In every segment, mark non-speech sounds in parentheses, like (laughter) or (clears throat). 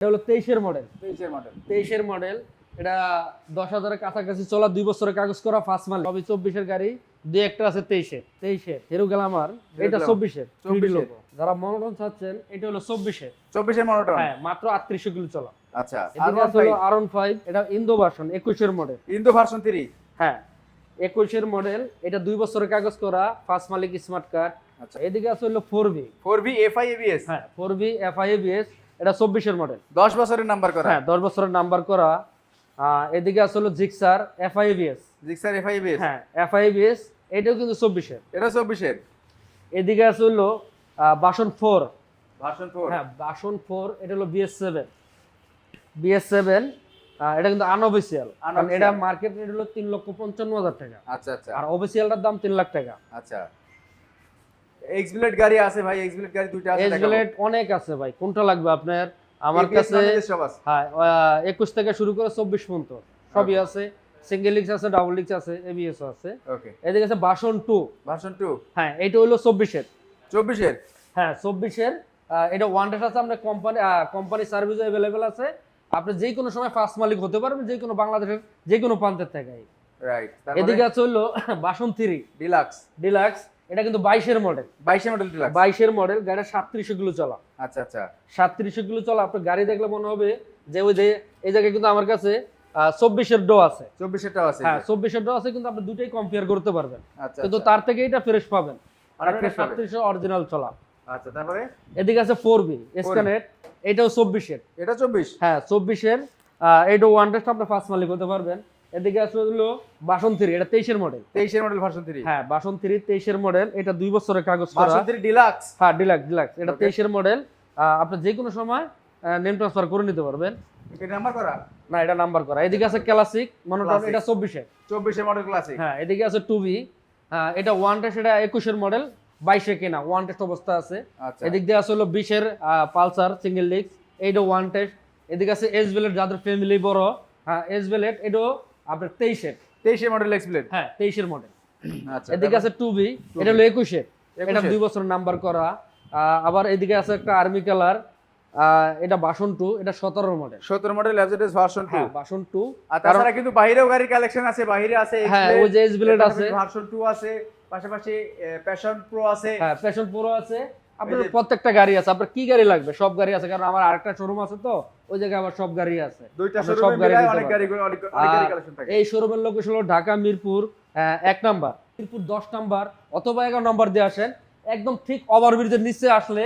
এটা হলো তেইশের মডেল। তেইশের মডেল। তেইশের মডেল। এটা দশ হাজারের কাছাকাছি চলা দুই বছরের কাগজ করা ফার্স্ট মাল। সবই চব্বিশের গাড়ি দুই একটা আছে তেইশের তেইশের হিরো গ্লামার এটা Glamour। চব্বিশের 24 লোগো যারা মনোরঞ্জন চাচ্ছেন এটা হলো চব্বিশের চব্বিশের মনোটন? হ্যাঁ মাত্র আটত্রিশশো কিলো চলা। আচ্ছা এদিকে আছে হলো আর ফাইভ এটা ইন্দো ভার্সন একুশের মডেল। ইন্দো ভার্সন থ্রি হ্যাঁ একুশের মডেল এটা দুই বছরের কাগজ করা ফার্স্ট মালিক স্মার্ট কার্ড আচ্ছা। এদিকে আছে হলো four B four V F I ABS হ্যাঁ four B F I ABS এটা চব্বিশের মডেল দশ বছরের নাম্বার করা। হ্যাঁ দশ বছরের নাম্বার করা। এদিকে আছে হলো Gixxer F I ABS Gixxer F I ABS হ্যাঁ এফ আই এবিএস এটাও কিন্তু চব্বিশের। এটা চব্বিশের। এদিকে আছে হলো বাসন ফোর ভার্সন ফোর হ্যাঁ বাসন ফোর এটা হলো বিএস সেভেন বিএস সেভেন এটা কিন্তু আনঅফিসিয়াল কারণ। এটা মার্কেট রেট হলো তিন লক্ষ পঞ্চান্ন হাজার টাকা। আচ্ছা আচ্ছা। আর অফিসিয়ালটার দাম তিন লাখ টাকা। আচ্ছা। এক্স ব্লেড গাড়ি আছে ভাই এক্স ব্লেড গাড়ি দুইটা আছে। ব্লেড অনেক আছে ভাই কোনটা লাগবে আপনার? আমার কাছে হ্যাঁ একুশ থেকে শুরু করে চব্বিশ পর্যন্ত সবই আছে। সিঙ্গেল লিক্স আছে ডাবল লিক্স আছে এবিএস আছে। ওকে এদিকে আছে বাসন টু ভার্সন টু হ্যাঁ এটা হলো চব্বিশের। চব্বিশের? হ্যাঁ চব্বিশের। এটা ওয়ান ডেট আছে আপনার কোম্পানি কোম্পানি সার্ভিস অ্যাভেলেবেল আছে। আপনি যে কোনো সময় ফার্স্ট মালিক হতে পারবেন যে কোনো বাংলাদেশের যে কোনো প্রান্তের থেকে রাইট এদিকে আছে হলো বাসন থ্রি ডিলাক্স ডিলাক্স এটা কিন্তু বাইশের মডেল বাইশের মডেল বাইশের মডেল গাড়িটা সাতত্রিশশো কিলো চলা। আচ্ছা আচ্ছা। সাতত্রিশশো কিলো চলা আপনার গাড়ি দেখলে মনে হবে যে ওই যে এই জায়গায় কিন্তু আমার কাছে চব্বিশের ডো আছে। চব্বিশেরটাও আছে। হ্যাঁ চব্বিশের ডো আছে কিন্তু আপনি দুটাই কম্পেয়ার করতে পারবেন। আচ্ছা কিন্তু আচ্ছা। তার থেকে এটা ফ্রেশ পাবেন। সাতত্রিশশো অরিজিনাল চলা। আচ্ছা তারপরে? এদিকে আছে ফোর বি স্ক্যানেট এটাও চব্বিশের। এটা চব্বিশ? হ্যাঁ চব্বিশের এটা ওয়ান টেস্ট আপনি ফার্স্ট মালিক হতে পারবেন। এদিকে আছে হলো বাসন থ্রি এটা তেইশের মডেল তেইশের মডেল ভার্সন থ্রি হ্যাঁ বাসন থ্রি তেইশের মডেল এটা দুই বছরের কাগজ করা। ভার্সন থ্রি ডিলাক্স হ্যাঁ ডিলাক্স ডিলাক্স এটা তেইশের মডেল আপনি যে কোনো সময় নেম ট্রান্সফার করে নিতে পারবেন। এটা নাম্বার করা? না এটা নাম্বার করা। এদিকে আছে ক্লাসিক মনোটন এটা চব্বিশের মডেল ক্লাসিক হ্যাঁ এদিকে আছে বি এটা ওয়ান টেস্ট এটা একুশের মডেল বাইশে কেনা ওয়ান টেস্ট অবস্থা আছে। আচ্ছা। এদিক দিয়ে আছে হলো বিশের পালসার সিঙ্গেল লিক্স এইটা ওয়ান টেস্ট এদিকে আছে এস বেলেট যাদের ফ্যামিলি বড়। হ্যাঁ এস বেলেট এটাও আপনার তেইশের। তেইশের মডেল এক্স ব্লেড হ্যাঁ তেইশের মডেল (clears throat) আচ্ছা এদিকে আছে টু বি এটা হলো একুশের এটা দুই বছর নাম্বার করা। আবার এদিকে আছে একটা আর্মি কালার এটা বাসন টু এটা সতেরো মডেল সতেরো মডেল এফজেডএস ভার্সন টু হ্যাঁ বাসন টু আর তাছাড়া কিন্তু বাইরেও গাড়ির কালেকশন আছে বাইরে আছে হ্যাঁ ওই যে এস বেলেট আছে। ভার্সন টু আছে পাশাপাশি প্যাশন প্রো আছে। হ্যাঁ প্যাশন প্রো আছে। আপনার প্রত্যেকটা গাড়ি আছে আপনার কি গাড়ি লাগবে? সব গাড়ি আছে কারণ আমার আরেকটা শোরুম আছে তো ওই জায়গায় আবার সব গাড়ি আছে। দুইটা আপনি গাড়ি অনেক গাড়ি অনেক অনেক গাড়ি কালেকশন থাকে। এই শোরুমের লোকেশন হলো ঢাকা মিরপুর এক নাম্বার। মিরপুর দশ নাম্বার অথবা এগারো নাম্বার দিয়ে আসেন একদম ঠিক ওভারব্রিজের নিচে আসলে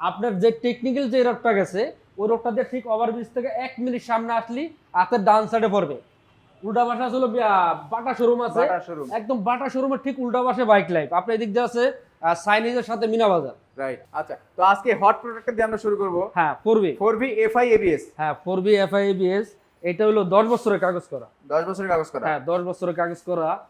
আপনার যে টেকনিক্যাল যে রোডটা গেছে ওই রোডটা দিয়ে ঠিক ওভারব্রিজ থেকে এক মিনিট সামনে আসলি হাতের ডান সাইডে পড়বে। উল্টা পাশে আসলে বাটা শোরুম আছে। বাটা শোরুম একদম বাটা শোরুমের ঠিক উল্টা পাশে বাইক লাইফ আপনার এদিক দিয়ে আছে সাইনিজের সাথে মিনা বাজার। রাইট আচ্ছা তো আজকে হট প্রোডাক্ট দিয়ে আমরা শুরু করব। হ্যাঁ পড়বে ফোর ভি এফ এবিএস হ্যাঁ ফোর বি এফ এটা হলো দশ বছরের কাগজ করা। দশ বছরের কাগজ করা। হ্যাঁ দশ বছরের কাগজ করা।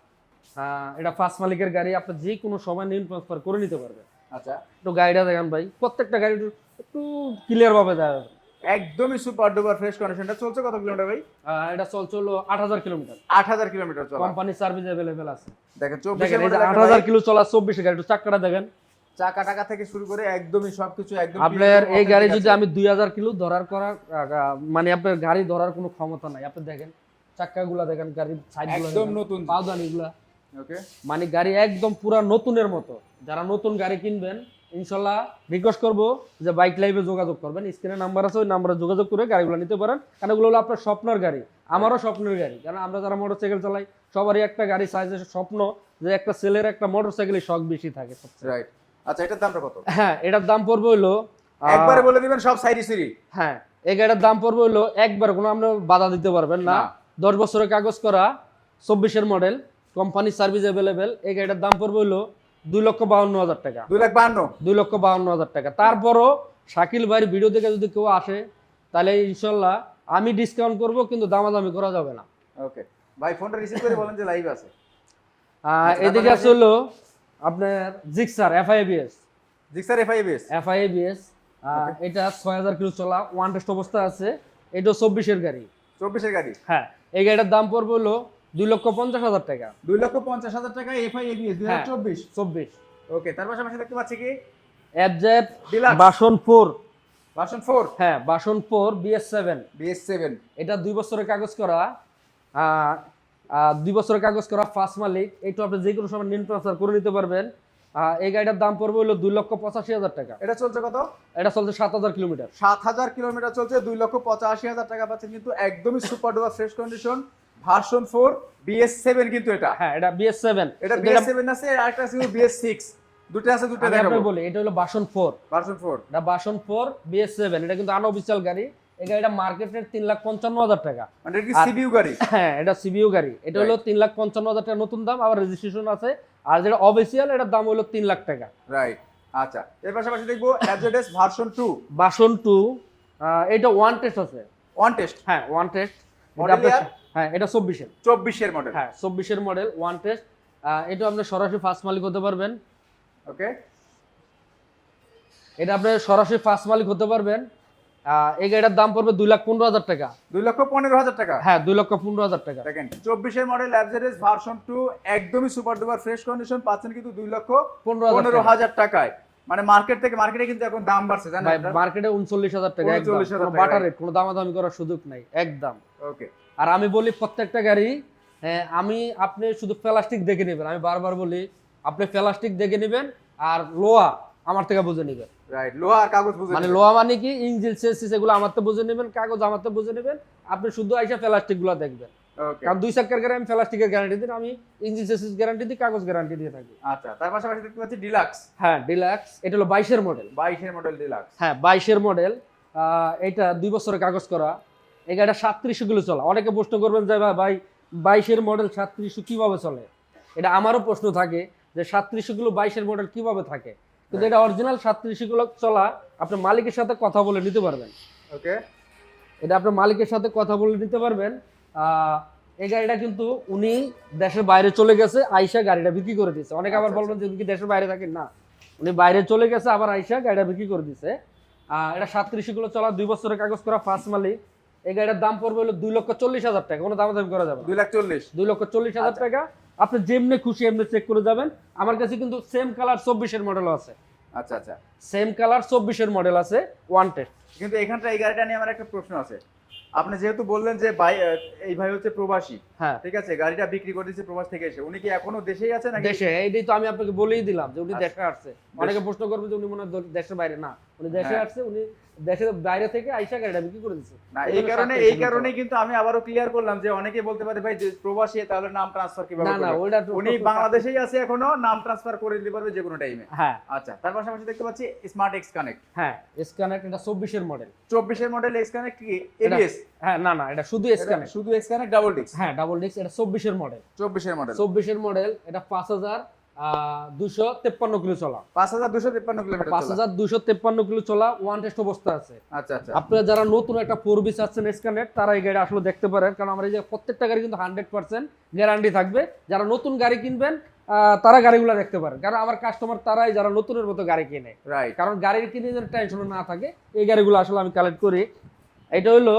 এটা ফার্স্ট মালিকের গাড়ি আপনি যে কোনো সময় নিন ট্রান্সফার করে নিতে পারবেন। আচ্ছা। একটু গাড়িটা দেখেন ভাই প্রত্যেকটা গাড়ি একটু- ক্লিয়ার ভাবে যাবে। একদমই সুপার ডুপার ফ্রেশ কন্ডিশনটা চলছে কত কিলোমিটার ভাই? এটা চলছে হলো আট হাজার কিলোমিটার। আট হাজার কিলোমিটার চলা। কোম্পানি সার্ভিস অ্যাভেলেবেল আছে। দেখেন মডেল আট হাজার কিলো চলা চব্বিশে গাড়ি একটু চাক্কাটা দেখেন। চাকা টাকা থেকে শুরু করে একদমই সবকিছু একদম আপনার এই গাড়ি যদি আমি দুই হাজার কিলো ধরার করার মানে আপনার গাড়ি ধরার কোনো ক্ষমতা নাই। আপনি দেখেন দেখেন গাড়ির একদম নতুন। ওকে মানে গাড়ি একদম পুরা নতুনের মতো। যারা নতুন গাড়ি কিনবেন ইনশাল্লাহ রিকোয়েস্ট করব যে বাইক লাইভে যোগাযোগ করবেন। স্ক্রিনে নাম্বার আছে ওই নাম্বারে যোগাযোগ করে গাড়িগুলো নিতে পারেন। কারণ এগুলো হলো আপনার স্বপ্নের গাড়ি আমারও স্বপ্নের গাড়ি। কারণ আমরা যারা মোটরসাইকেল চালাই সবারই একটা গাড়ি সাইজের স্বপ্ন যে একটা ছেলের একটা মোটরসাইকেলের শখ বেশি থাকে। রাইট আচ্ছা এটার দামটা কত? হ্যাঁ এটার দাম পড়বে হলো একবারে বলে দিবেন সব সাইডি সিরি হ্যাঁ এই দাম পড়বে হলো একবার কোনো আমরা বাধা দিতে পারবেন না। দশ বছরের কাগজ করা চব্বিশের মডেল কোম্পানি সার্ভিস অ্যাভেলেবেল এই গাড়িটার দাম পড়বে হলো দুই লক্ষ বাউন্ন হাজার টাকা। দুই লাখ বান্ন দুই লক্ষ বাউন্ন হাজার টাকা। তারপরও শাকিল ভাইয়ের ভিডিও দেখে যদি কেউ আসে তাহলে ইনশাল্লাহ আমি ডিসকাউন্ট করব কিন্তু দামাদামি করা যাবে না। ওকে ভাই ফোনটা রিসিভ করে বলেন যে লাইভ আছে। আচ্ছা, এদিকে হলো আপনার Gixxer FI ABS Gixxer F I ABS FI ABS এটা ছয় হাজার কিলো চলা ওয়ান টেস্ট অবস্থা আছে। এটা চব্বিশের গাড়ি। চব্বিশের গাড়ি? হ্যাঁ এই গাড়িটার দাম পড়বে হলো দুই লক্ষ পঞ্চাশ হাজার টাকা। দুই লক্ষ পঞ্চাশ হাজার টাকা এফ আই এবিএস দুই হাজার হ্যাঁ। চব্বিশ। চব্বিশ। ওকে তার পাশাপাশি দেখতে পাচ্ছি কি? Deluxe। বাসন ফোর? ভার্সন ফোর হ্যাঁ version four BS seven BS seven এটা দুই বছরের কাগজ করা। দুই বছরের কাগজ করা ফার্স্ট মালিক এইটা আপনি যে কোনো সময় নিন ট্রান্সফার করে নিতে পারবেন। এই গাড়িটার দাম পড়বে হলো দুই লক্ষ পঁচাশি হাজার টাকা। এটা চলছে কত? এটা চলছে সাত হাজার কিলোমিটার। সাত হাজার কিলোমিটার চলছে দুই লক্ষ পঁচাশি হাজার টাকা পাচ্ছেন কিন্তু একদমই super duper fresh condition version four BS seven কিন্তু এটা। হ্যাঁ এটা বিএস সেভেন এটা বিএস সেভেন আছে আর একটা আছে বিএস সিক্স দুটো আছে দুটো দেখাবো। বলি এটা হলো বাসন ফোর ভার্সন ফোর এটা বাসন ফোর বিএস সেভেন এটা কিন্তু আনঅফিসিয়াল গাড়ি। এই গাড়িটা মার্কেটের তিন লাখ পঞ্চান্ন হাজার টাকা। মানে এটা সিবিইউ গাড়ি? (laughs) হ্যাঁ এটা সিবিইউ গাড়ি। এটা হলো তিন লাখ পঞ্চান্ন হাজার টাকা নতুন দাম আবার রেজিস্ট্রেশন আছে। আর যেটা অফিসিয়াল এটার দাম হলো তিন লাখ টাকা। রাইট আচ্ছা এর পাশাপাশি দেখব অ্যাজেডেস ভার্সন টু বাসন টু এটা ওয়ান টেস্ট আছে। ওয়ান টেস্ট হ্যাঁ ওয়ান টেস্ট হ্যাঁ এটা চব্বিশের। চব্বিশের মডেল হ্যাঁ চব্বিশের মডেল ওয়ান টেস্ট এটা আপনি সরাসরি ফার্স্ট মালিক হতে পারবেন। ওকে এটা আপনি সরাসরি ফার্স্ট মালিক হতে পারবেন। এই গাড়িটার দাম পড়বে দুই লাখ পনেরো হাজার টাকা। দুই লক্ষ পনেরো হাজার টাকা। হ্যাঁ দুই লক্ষ পনেরো হাজার টাকা। দেখেন চব্বিশের মডেল অ্যাভারেজ ভার্সন টু একদমই সুপার ডুপার ফ্রেশ কন্ডিশন পাচ্ছেন কিন্তু দুই লক্ষ পনেরো হাজার টাকায়। মানে মার্কেট থেকে মার্কেটে কিন্তু এখন দাম বাড়ছে জানেন মার্কেটে উনচল্লিশ হাজার টাকা একদম। 39,000 কোনো টাকা। বাটার রেট কোনো দামাদামি করার সুযোগ নাই একদম। ওকে আর আমি বলি প্রত্যেকটা গাড়ি হ্যাঁ, আমি আপনি শুধু প্লাস্টিক দেখে নেবেন। আমি বারবার বলি আপনি প্লাস্টিক দেখে নেবেন আর লোহা আমার থেকে বুঝে নেবেন। রাইট লোহা আর কাগজ বুঝে মানে লোহা মানে কি? সেসিস এগুলো আমার তো বুঝে নেবেন কাগজ আমার তো বুঝে নেবেন। আপনি শুধু আইসা গুলো দেখবেন। কারণ দুই গাড়ি আমি প্লাস্টিকের গ্যারান্টি দিই আমি ইঞ্জিন সেসিস গ্যারান্টি দিই কাগজ গ্যারান্টি দিয়ে থাকি। আচ্ছা তার পাশাপাশি দেখতে পাচ্ছি ডিলাক্স হ্যাঁ ডিলাক্স এটা হলো বাইশের মডেল বাইশের মডেল ডিলাক্স হ্যাঁ বাইশের মডেল এটা দুই বছরের কাগজ করা। এই গাড়িটা সাতত্রিশশো কিলো চলা। অনেকে প্রশ্ন করবেন যে ভাই ভাই বাইশের মডেল সাতত্রিশশো কীভাবে চলে? এটা আমারও প্রশ্ন থাকে যে সাতত্রিশশো কিলো বাইশের মডেল কীভাবে থাকে? কিন্তু এটা অরিজিনাল সাতত্রিশশো কিলো চলা আপনি মালিকের সাথে কথা বলে নিতে পারবেন। ওকে। এটা আপনার মালিকের সাথে কথা বলে নিতে পারবেন। এই গাড়িটা কিন্তু উনি দেশের বাইরে চলে গেছে আইসা গাড়িটা বিক্রি করে দিয়েছে। অনেকে আবার আচ্ছা, বলবেন যে উনি কি দেশের বাইরে থাকেন? না। উনি বাইরে চলে গেছে আবার আইসা গাড়িটা বিক্রি করে দিয়েছে। এটা সাতত্রিশগুলো চলা দুই বছরের কাগজ করা ফার্স্ট মালিক। এই গাড়িটার দাম পড়বে হলো দুই লক্ষ চল্লিশ হাজার টাকা। কোনো দামাদামি করা যাবে দুই লাখ চল্লিশ। দুই লক্ষ চল্লিশ হাজার টাকা। আপনি যেমনি খুশি এমনি চেক করে যাবেন। আমার কাছে কিন্তু সেম কালার চব্বিশের মডেল আছে। আচ্ছা আচ্ছা। সেম কালার চব্বিশের মডেল আছে ওয়ান টেস্ট কিন্তু এখানটা এই গাড়িটা নিয়ে আমার একটা প্রশ্ন আছে। আপনি যেহেতু বললেন যে ভাই এই ভাই হচ্ছে প্রবাসী হ্যাঁ। ঠিক আছে গাড়িটা বিক্রি করে দিচ্ছে প্রবাস থেকে এসে। উনি কি এখনও দেশেই আছে নাকি? দেশে এইটাই তো আমি আপনাকে বলেই দিলাম যে উনি আচ্ছা। দেশে আসছে। অনেকে প্রশ্ন করবে যে উনি মনে দেশের বাইরে। না উনি দেশে হ্যাঁ। আসছে উনি দেশের বাইরে থেকে আইসা গাড়িটা বিক্রি করে দিচ্ছে না এই কারণে এই কারণে কিন্তু আমি আবারও ক্লিয়ার করলাম যে অনেকে বলতে পারে ভাই প্রবাসী তাহলে নাম ট্রান্সফার কীভাবে না না? ওইটা উনি বাংলাদেশেই আছে এখনও নাম ট্রান্সফার করে দিতে পারবে যে কোনো টাইমে হ্যাঁ। আচ্ছা তার পাশাপাশি দেখতে পাচ্ছি স্মার্ট এক্স কানেক্ট হ্যাঁ এসকানেক্ট এটা চব্বিশের মডেল চব্বিশের মডেল এক্স কানেক্ট কি? এবিএস হ্যাঁ না না এটা শুধু এসকানেক্ট শুধু এক্স কানেক্ট ডাবল ডিস্ক হ্যাঁ ডাবল ডিস্ক এটা চব্বিশের মডেল চব্বিশের মডেল চব্বিশের মডেল এটা পাঁচ হাজার দুশো তেপ্পান্ন কিলো চলা। পাঁচ হাজার দুশো তিপ্পান্ন কিলোমিটার পাঁচ হাজার দুশো তেপ্পান্ন কিলো চলা ওয়ান টেস্ট অবস্থা আছে। আচ্ছা আচ্ছা। আপনারা যারা নতুন একটা ফোর বি চাচ্ছেন স্ক্যানেট তারা এই গাড়ি আসলে দেখতে পারেন। কারণ আমার এই যে প্রত্যেকটা গাড়ি কিন্তু হান্ড্রেড পার্সেন্ট গ্যারান্টি থাকবে। যারা নতুন গাড়ি কিনবেন তারা গাড়িগুলো দেখতে পারেন। কারণ আমার কাস্টমার তারাই যারা নতুনের মতো গাড়ি কিনে। রাইট কারণ গাড়ির কিনে যেন টেনশন না থাকে এই গাড়িগুলো আসলে আমি কালেক্ট করি। এটা হলো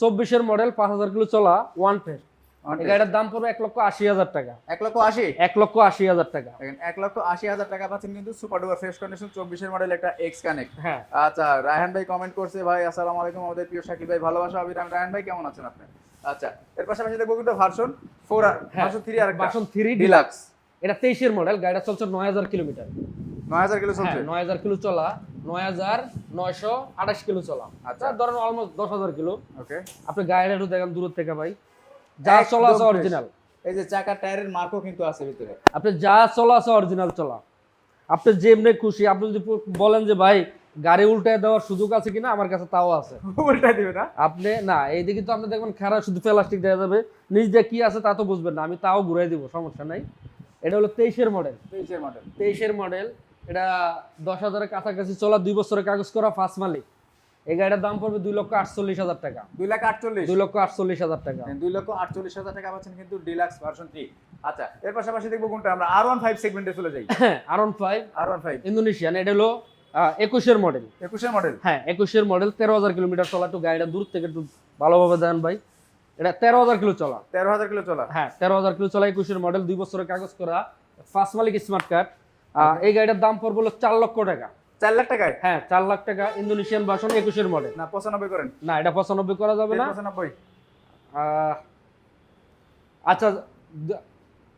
চব্বিশের মডেল পাঁচ হাজার কিলো চলা ওয়ান টেস্ট এই গাড়িটার দাম পড়বে এক লক্ষ আশি হাজার টাকা। এক লক্ষ আশি? এক লক্ষ আশি হাজার টাকা। এক লক্ষ আশি হাজার টাকা পাচ্ছেন কিন্তু সুপার ডুপার ফ্রেশ কন্ডিশন চব্বিশের মডেল একটা এক্স কানেক্ট হ্যাঁ। আচ্ছা রায়হান ভাই কমেন্ট করছে ভাই আসসালামু আলাইকুম আমাদের প্রিয় ভাই ভালোবাসা রায়হান ভাই কেমন আছেন আপনি? আচ্ছা এর পাশাপাশি দেখব কিন্তু ভার্সন ফোর ভার্সন থ্রি আর বাসন থ্রি ডিলাক্স এটা তেইশের মডেল গাড়িটা চলছে নয় হাজার কিলোমিটার। নয় হাজার কিলো চলছে? হ্যাঁ নয় হাজার কিলো চলা নয় হাজার নয়শো আঠাশ কিলো চলা। আচ্ছা। আচ্ছা ধরেন অলমোস্ট দশ হাজার কিলো। ওকে আপনি গাড়িটা একটু দেখেন দূর থেকে ভাই। যা চলা আছে অরিজিনাল এই যে চাকার টায়ারের মার্কও কিন্তু আছে ভিতরে। আপনি যা চলা আছে অরিজিনাল চলা। আপনি যেমনি খুশি আপনি যদি বলেন যে ভাই গাড়ি উল্টায় দেওয়ার সুযোগ আছে কিনা আমার কাছে তাও আছে। (laughs) উল্টা দিবে না? আপনি না এইদিকে তো আপনি দেখবেন খারাপ শুধু প্লাস্টিক দেওয়া যাবে। নিজ দিয়ে কি আছে তা তো বুঝবেন না আমি তাও ঘুরাই দিব সমস্যা নাই। এটা হলো তেইশের মডেল তেইশের মডেল তেইশের মডেল এটা দশ হাজারের কাছাকাছি চলা দুই বছরের কাগজ করা ফার্স্ট মালিক। এই গাড়িটার দাম পড়বে দুই লক্ষ আটচল্লিশ হাজার টাকা। দুই লাখ আটচল্লিশ। দুই লক্ষ আটচল্লিশ হাজার টাকা। দুই লক্ষ আটচল্লিশ হাজার টাকা পাচ্ছেন কিন্তু ডিলাক্স ভার্সন থ্রি আচ্ছা এর পাশাপাশি দেখব কোনটা? আমরা আর ওয়ান ফাইভ সেগমেন্টে চলে যাই। R five R one five Indonesian এটা হলো একুশের মডেল একুশের মডেল হ্যাঁ একুশের মডেল তেরো হাজার কিলোমিটার চলা একটু গাড়িটা দূর থেকে একটু ভালোভাবে দেন ভাই। এটা তেরো হাজার কিলো চলা। তেরো হাজার কিলো চলা। হ্যাঁ তেরো হাজার কিলো চলা একুশের মডেল দুই বছরের কাগজ করা ফার্স্ট মালিক স্মার্ট কার্ড এই গাড়িটার দাম পড়বে হলো চার লক্ষ টাকা। চার লাখ টাকায়? হ্যাঁ চার লাখ টাকা ইন্দোনেশিয়ান ভার্সন একুশের মডেল না পঁচানব্বই করেন। না এটা পঁচানব্বই করা যাবে না? পঁচানব্বই। আচ্ছা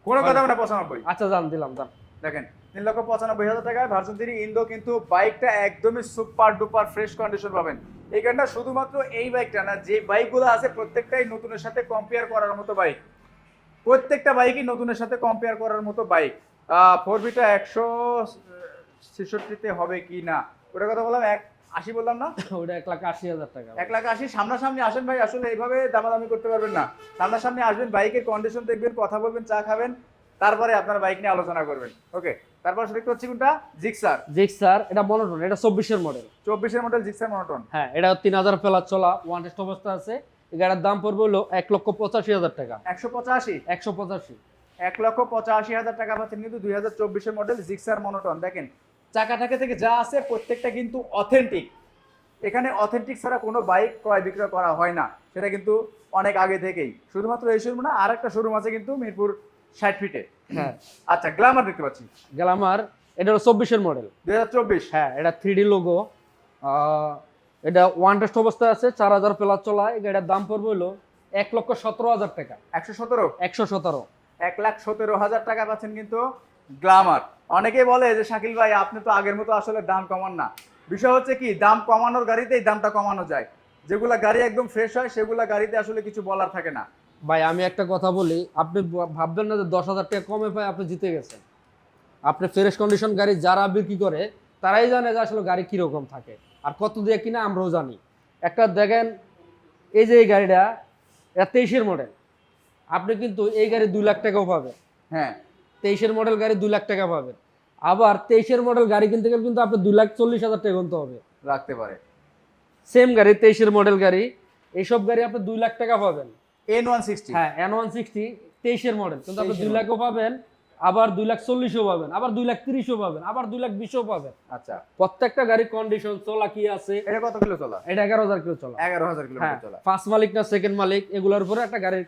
কোনো কথা না পঁচানব্বই। আচ্ছা দিলাম দাম দেখেন তিন লক্ষ পঁচানব্বই হাজার টাকায় ভার্সন থ্রি ইন্দো কিন্তু বাইকটা একদমই সুপার ডুপার ফ্রেশ কন্ডিশন পাবেন। এই গানটা শুধুমাত্র এই বাইকটা না যে বাইকগুলো আছে প্রত্যেকটাই নতুনের সাথে কম্পেয়ার করার মতো বাইক। প্রত্যেকটা বাইকই নতুনের সাথে কম্পেয়ার করার মতো বাইক। ফোর বিটা একশো ছেষট্টিতে হবে কি না? ওটা কথা বললাম এক আশি বললাম না? (laughs) ওটা এক লাখ আশি হাজার টাকা। এক লাখ আশি সামনাসামনি আসেন ভাই আসলে এইভাবে দামাদামি করতে পারবেন না। সামনাসামনি আসবেন বাইকের কন্ডিশন দেখবেন কথা বলবেন চা খাবেন তারপরে আপনার বাইক নিয়ে আলোচনা করবেন। ওকে তারপর দেখতে হচ্ছে কোনটা? জিক্সার জিক্সার এটা মনোটন এটা চব্বিশের মডেল চব্বিশের মডেল জিক্সার মনোটন হ্যাঁ এটা তিন হাজার প্লাস চলা ওয়ান টেস্ট অবস্থা আছে। গাড়ির দাম পড়বে হলো এক লক্ষ পঁচাশি হাজার টাকা। একশো পঁচাশি? একশো পঁচাশি। এক লক্ষ পঁচাশি হাজার টাকা পাচ্ছেন কিন্তু দুই হাজার চব্বিশের মডেল জিক্সার মনোটন দেখেন চাকাটাকে থেকে যা আছে প্রত্যেকটা কিন্তু অথেন্টিক এখানে অথেন্টিক ছাড়া কোনো বাইক ক্রয় বিক্রয় করা হয় না সেটা কিন্তু অনেক আগে থেকেই। শুধুমাত্র এই শোরুম না আর একটা শোরুম আছে কিন্তু মিরপুর ষাট ফিটে হ্যাঁ। আচ্ছা গ্লামার দেখতে পাচ্ছি। গ্লামার এটা হলো চব্বিশের মডেল দুই হাজার চব্বিশ। হ্যাঁ এটা থ্রি ডি লোগো এটা ওয়ান টেস্ট অবস্থায় আছে চার হাজার প্লাস চলা এই গাড়ির দাম পড়বে হলো এক লক্ষ সতেরো হাজার টাকা। একশো সতেরো? একশো সতেরো। এক লাখ সতেরো হাজার টাকা পাচ্ছেন কিন্তু গ্লামার অনেকেই বলে যে শাকিল ভাই আপনি তো আগের মতো আসলে দাম কমান না। বিষয় হচ্ছে কি দাম কমানোর গাড়িতেই দামটা কমানো যায়। যেগুলা গাড়ি একদম ফ্রেশ হয় সেগুলা গাড়িতে আসলে কিছু বলার থাকে না। ভাই আমি একটা কথা বলি আপনি ভাববেন না যে দশ হাজার টাকা কমে পায় আপনি জিতে গেছেন। আপনি ফ্রেশ কন্ডিশন গাড়ি যারা বিক্রি করে তারাই জানে যে আসলে গাড়ি কীরকম থাকে। আর কত দিয়ে কিনা আমরাও জানি। একটা দেখেন এই যে এই গাড়িটা এটা তেইশের মডেল আপনি কিন্তু এই গাড়ি দুই লাখ টাকাও পাবেন। হ্যাঁ। তেইশের মডেল গাড়ি দুই লাখ টাকা পাবেন। আবার তেইশের মডেল গাড়ি কিনতে গেলে কিন্তু আপনার দুই লাখ চল্লিশ হাজার টাকা গুনতে হবে। রাখতে পারে। সেম গাড়ি তেইশের মডেল গাড়ি এইসব গাড়ি আপনি দুই লাখ টাকা পাবেন। এন ওয়ান সিক্সটি হ্যাঁ এন ওয়ান সিক্সটি তেইশের মডেল কিন্তু আপনি দুই লাখও পাবেন আবার দুই লাখ চল্লিশও পাবেন আবার দুই লাখ তিরিশও পাবেন আবার দুই লাখ বিশও পাবেন। আচ্ছা। প্রত্যেকটা গাড়ির কন্ডিশন চলা কি আছে? এটা কত কিলো চলা? এটা এগারো হাজার কিলো চলা। এগারো হাজার হ্যাঁ কিলোমিটার চলা। ফার্স্ট মালিক না সেকেন্ড মালিক এগুলোর উপরে একটা গাড়ির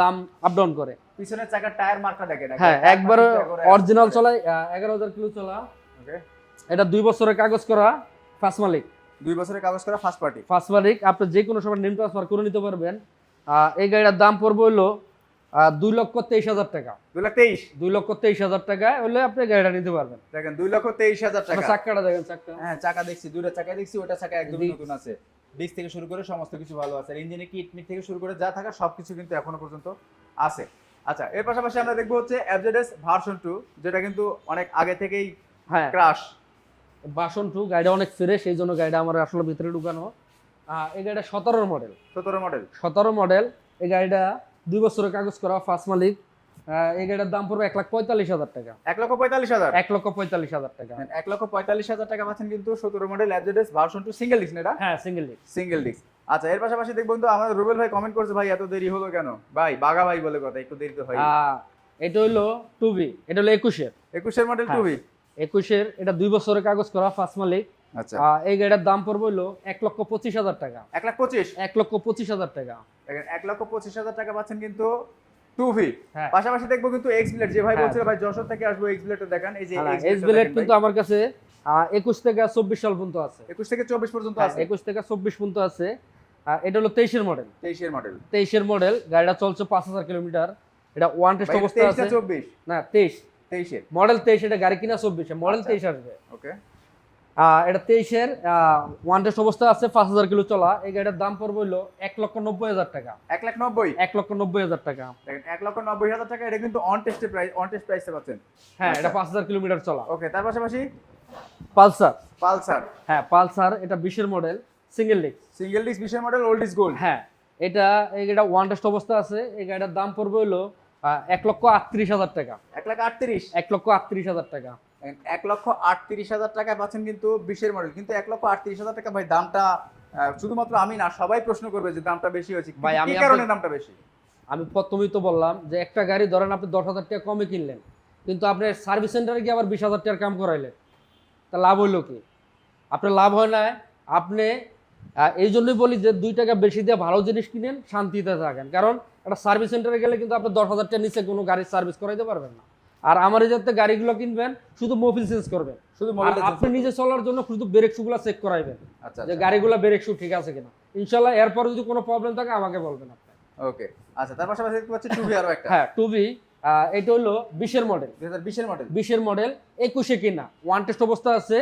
দাম আপ ডাউন করে। পিছনের চাকার টায়ার মার্কা দেখেন হ্যাঁ একবারে অরিজিনাল চলায় এগারো হাজার কিলো চলা। ওকে এটা দুই বছরের কাগজ করা ফার্স্ট মালিক। দুই বছরের কাগজ করা ফার্স্ট পার্টি ফার্স্ট মালিক আপনি যে কোনো সময় নেম ট্রান্সফার করে নিতে পারবেন। এই গাড়িটার দাম পড়বে হলো দুই লক্ষ তেইশ হাজার টাকা। দুই লাখ তেইশ? দুই লক্ষ তেইশ হাজার টাকা হলে আপনি গাড়িটা নিতে পারবেন। দেখেন দুই লক্ষ তেইশ হাজার টাকা। চাক্কাটা দেখেন চাক্কা হ্যাঁ চাকা দেখছি দুইটা চাকা দেখছি ওটা চাকা একদম নতুন আছে। ডিস্ক থেকে শুরু করে সমস্ত কিছু ভালো আছে। ইঞ্জিনে কিট মিট থেকে শুরু করে যা থাকা সবকিছু কিন্তু এখনও পর্যন্ত আছে। আচ্ছা এর পাশাপাশি আমরা দেখব হচ্ছে এফজেডএস ভার্সন টু যেটা কিন্তু অনেক আগে থেকেই হ্যাঁ। ক্রাশ বাসন টু গাড়িটা অনেক ফ্রেশ এই জন্য গাড়িটা আমার আসলে ভিতরে ঢুকানো। এই গাড়িটা সতেরোর মডেল সতেরো মডেল সতেরো মডেল এই গাড়িটা দুই বছরের কাগজ করা ফার্স্ট মালিক এই গাড়িটার দাম পড়বে এক লাখ পঁয়তাল্লিশ হাজার টাকা। এক লক্ষ পঁয়তাল্লিশ হাজার? এক লক্ষ পঁয়তাল্লিশ হাজার টাকা। এক লক্ষ পঁয়তাল্লিশ হাজার টাকা পাচ্ছেন কিন্তু সতেরো model FZS version two single disc এটা? হ্যাঁ সিঙ্গেল ডিস্ক সিঙ্গেল ডিস্ক আচ্ছা এর পাশাপাশি দেখব কিন্তু আমাদের রুবেল ভাই কমেন্ট করছে ভাই এত দেরি হলো কেন? ভাই বাগা ভাই বলে কথা একটু দেরি তো হয় এটা হলো টু বি এটা হলো একুশের। একুশের মডেল হ্যাঁ। টু ভি একুশের এটা দুই বছরের কাগজ করা ফার্স্ট মালিক আচ্ছা। এই গাড়িটার দাম পড়বে হলো এক লক্ষ পঁচিশ হাজার টাকা। এক লাখ পঁচিশ? এক লক্ষ পঁচিশ হাজার টাকা। এক লক্ষ পঁচিশ হাজার টাকা পাচ্ছেন কিন্তু টু ভি হ্যাঁ। পাশাপাশি দেখব কিন্তু এক্স ব্লেড যে ভাই হ্যাঁ। বলছিল ভাই যশোর থেকে আসব এক্স ব্লেড দেখান। এই যে এস বিলেট কিন্তু আমার কাছে একুশ থেকে চব্বিশ সাল পর্যন্ত আছে। একুশ থেকে চব্বিশ পর্যন্ত আছে। একুশ থেকে চব্বিশ পর্যন্ত আছে। এটা হলো তেইশের মডেল তেইশের মডেল তেইশের মডেল গাড়িটা চলছে পাঁচ হাজার কিলোমিটার। এটা ওয়ান টেস্ট অবস্থা আছে। চব্বিশ? না তেইশ। তেইশের। মডেল তেইশ এটা গাড়ি কিনা চব্বিশে মডেল আচ্ছা। তেইশ আসবে। ওকে এটা তেইশের ওয়ান টেস্ট অবস্থা আছে পাঁচ হাজার কিলো চলা। এই গাড়িটার দাম পড়বে হলো এক লক্ষ নব্বই হাজার টাকা। এক লাখ নব্বই? এক লক্ষ নব্বই হাজার টাকা। এক লক্ষ নব্বই হাজার টাকা এটা কিন্তু অন টেস্টের প্রাইস অন টেস্ট প্রাইসে পাচ্ছেন। হ্যাঁ এটা আচ্ছা। পাঁচ হাজার কিলোমিটার চলা। ওকে তার পাশাপাশি? পালসার। পালসার। হ্যাঁ পালসার এটা বিশের model single disc single disc বিশের মডেল ওল্ড ইজ গোল্ড হ্যাঁ এটা এই গাড়িটা ওয়ান টেস্ট অবস্থা আছে। এই গাড়িটার দাম পড়বে হলো এক লক্ষ আটত্রিশ হাজার টাকা। এক লাখ আটত্রিশ। এক লক্ষ আটত্রিশ হাজার টাকা। এক লক্ষ আটত্রিশ হাজার টাকায় পাচ্ছেন কিন্তু বিশের মডেল কিন্তু এক লক্ষ আটত্রিশ হাজার টাকা ভাই দামটা শুধুমাত্র আমি না সবাই প্রশ্ন করবে যে দামটা বেশি হয়েছে। ভাই, আমি কারণে দামটা বেশি? আমি প্রথমেই তো বললাম যে একটা গাড়ি ধরেন আপনি দশ হাজার টাকা কমে কিনলেন কিন্তু আপনি সার্ভিস সেন্টারে গিয়ে আবার বিশ হাজার টাকার কাম করাইলেন। তা লাভ হইল কি? আপনার লাভ হয় না আপনি এই জন্যই বলি যে দুই টাকা বেশি দিয়ে ভালো জিনিস কিনেন শান্তিতে থাকেন। কারণ একটা সার্ভিস সেন্টারে গেলে কিন্তু আপনি দশ হাজার টাকার নিচে কোনো গাড়ির সার্ভিস করাইতে পারবেন না। আর আমার যাতে গাড়িগুলো কিনবেন শুধু মোবিল চেঞ্জ করবেন। শুধু আপনি নিজে চলার জন্য শুধু ব্রেক শুগুলো চেক করাইবেন আচ্ছা যে গাড়িগুলো ব্রেক শু ঠিক আছে কিনা। ইনশাল্লাহ এরপর যদি কোনো প্রবলেম থাকে আমাকে বলবেন আপনি। ওকে আচ্ছা তার পাশাপাশি দেখতে পাচ্ছি টুবি আরও একটা। হ্যাঁ টুবি এটা হলো বিশের মডেল বিশের মডেল বিশের মডেল একুশে কিনা। ওয়ান টেস্ট অবস্থা আছে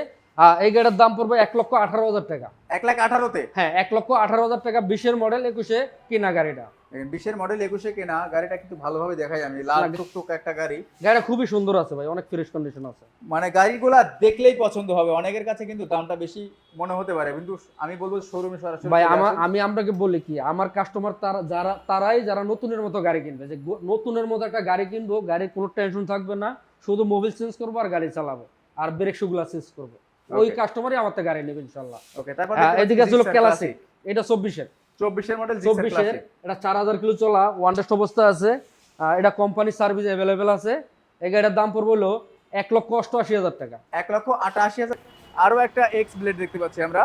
এই গাড়ির দাম পড়বে এক লক্ষ আঠারো হাজার টাকা। এক লাখ আঠারোতে? হ্যাঁ এক লক্ষ আঠারো হাজার টাকা বিশের মডেল একুশে কিনা গাড়িটা। বিশের মডেল একুশে কেনা গাড়িটা কিন্তু ভালোভাবে দেখাই আমি। লাল লাগে। টুকটুক একটা গাড়ি। গাড়িটা খুবই সুন্দর আছে ভাই অনেক ফ্রেশ কন্ডিশন আছে। মানে গাড়িগুলা দেখলেই পছন্দ হবে অনেকের কাছে কিন্তু দামটা বেশি মনে হতে পারে কিন্তু আমি বলব শোরুমে সরাসরি ভাই আমার আমি আপনাকে বলি কি আমার কাস্টমার তারা যারা তারাই যারা নতুনের মতো গাড়ি কিনবে যে নতুনের মতো একটা গাড়ি কিনবো গাড়ির কোনো টেনশন থাকবে না শুধু মোবিল চেঞ্জ করব আর গাড়ি চালাবো আর ব্রেক শুগুলা চেঞ্জ করব। ওই কাস্টমারই আমার থেকে গাড়ি নেবে ইনশাল্লাহ। ওকে তারপর হ্যাঁ, এদিকে ছিল ক্লাসিক এটা চব্বিশের। চব্বিশের মডেল চব্বিশের এটা চার হাজার কিলো চলা ওয়ান টেস্ট অবস্থা আছে। এটা কোম্পানি সার্ভিস অ্যাভেলেবেল আছে। এই গাড়িটার দাম পড়বে হলো এক লক্ষ অষ্টআশি হাজার টাকা। এক লক্ষ আটাশি হাজার। আরও একটা এক্স ব্লেড দেখতে পাচ্ছি আমরা।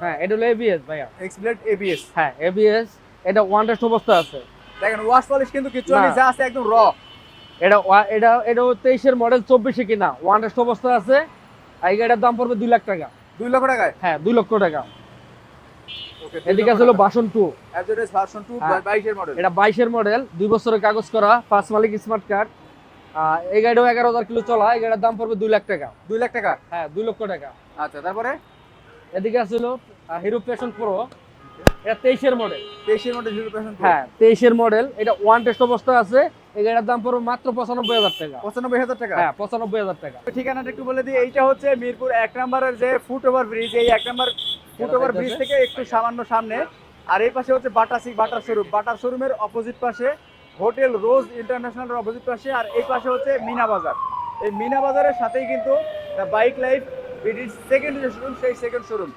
হ্যাঁ এটা হলো এবিএস ভাইয়া। এক্স ব্লেড এবিএস হ্যাঁ এবিএস এটা ওয়ান টেস্ট অবস্থা আছে। দেখেন ওয়াশ পলিশ কিন্তু কিছু যা আছে একদম র এটা এটা এটা তেইশের মডেল চব্বিশে কিনা। ওয়ান টেস্ট অবস্থা আছে। এই গাড়িটার দাম পড়বে দুই লাখ টাকা। দুই লক্ষ টাকায়? হ্যাঁ দুই লক্ষ টাকা। এদিকে আছে হলো বাসন টু অ্যাভারেজ ভার্সন 2 হ্যাঁ। 22 মডেল এটা বাইশের মডেল দুই বছরের কাগজ করা পাঁচ মালিক স্মার্ট কার্ড এই গাড়িটাও এগারো হাজার কিলো চলা এই গাড়ির দাম পড়বে দুই লাখ টাকা। 2 লাখ টাকা? হ্যাঁ দুই লক্ষ টাকা। আচ্ছা তারপরে? এদিকে আছে হলো হিরো প্যাশন প্রো এটা তেইশের মডেল 23 মডেল 0% হ্যাঁ তেইশের মডেল এটা ওয়ান টেস্ট অবস্থা আছে। এই গাড়ির দাম পড়বে মাত্র পঁচানব্বই হাজার টাকা। 95000 টাকা? হ্যাঁ পঁচানব্বই হাজার টাকা। ঠিকানাটা একটু বলে দিই এইটা হচ্ছে মিরপুর এক নম্বরের যে ফুট ওভার ব্রিজ এই এক নম্বর ফুট ওভার ব্রিজ থেকে একটু সামান্য সামনে। আর এই পাশে হচ্ছে বাটাসি বাটার শোরুম। বাটার শোরুমের অপোজিট পাশে হোটেল রোজ ইন্টারন্যাশনালের অপোজিট পাশে। আর এই পাশে হচ্ছে মিনা বাজার। এই মিনা বাজারের সাথেই কিন্তু বাইক লাইফ ব্রিটিশ সেকেন্ড যে শোরুম সেই সেকেন্ড শোরুম